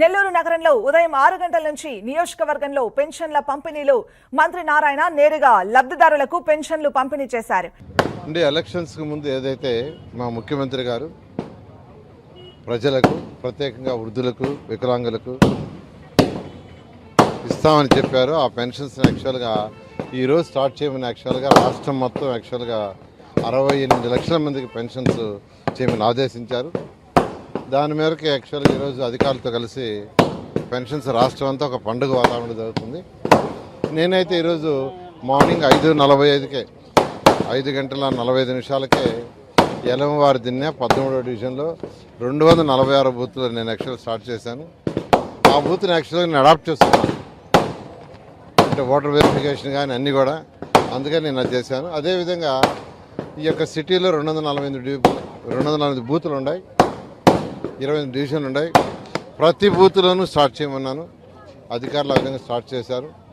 నెల్లూరు నగరంలో ఉదయం ఆరు గంటల నుంచి నియోజకవర్గంలో పెన్షన్ల పంపిణీలో మంత్రి నారాయణ నేరుగా లబ్ధిదారులకు పెన్షన్లు పంపిణీ చేశారు. అంటే ఎలక్షన్స్కి ముందు ఏదైతే మా ముఖ్యమంత్రి గారు ప్రజలకు ప్రత్యేకంగా వృద్ధులకు వికలాంగులకు ఇస్తామని చెప్పారు ఆ పెన్షన్స్ యాక్చువల్గా ఈరోజు స్టార్ట్ చేయమని యాక్చువల్గా రాష్ట్రం మొత్తం యాక్చువల్గా అరవై ఎనిమిది లక్షల మందికి పెన్షన్స్ చేయమని ఆదేశించారు. దాని మేరకు యాక్చువల్గా ఈరోజు అధికారులతో కలిసి పెన్షన్స్ రాష్ట్రం అంతా ఒక పండుగ వాతావరణం జరుగుతుంది. నేనైతే ఈరోజు మార్నింగ్ ఐదు నలభై ఐదుకే ఐదు గంటల నలభై ఐదు నిమిషాలకే ఎలమవారి దిన్నే పదమూడవ డివిజన్లో రెండు వందల నలభై ఆరు బూత్లో నేను యాక్చువల్గా స్టార్ట్ చేశాను. ఆ బూత్ని యాక్చువల్గా నేను అడాప్ట్ చేస్తున్నాను అంటే ఓటర్ వెరిఫికేషన్ కానీ అన్నీ కూడా అందుకని నేను అది చేశాను. అదేవిధంగా ఈ యొక్క సిటీలో రెండు వందల నలభై ఎనిమిది రెండు వందల నలభై బూతులు ఉన్నాయి. ఇరవై ఎనిమిది డివిజన్లు ఉన్నాయి. ప్రతి బూత్లోనూ స్టార్ట్ చేయమన్నాను. అధికారులు ఆ విధంగా స్టార్ట్ చేశారు.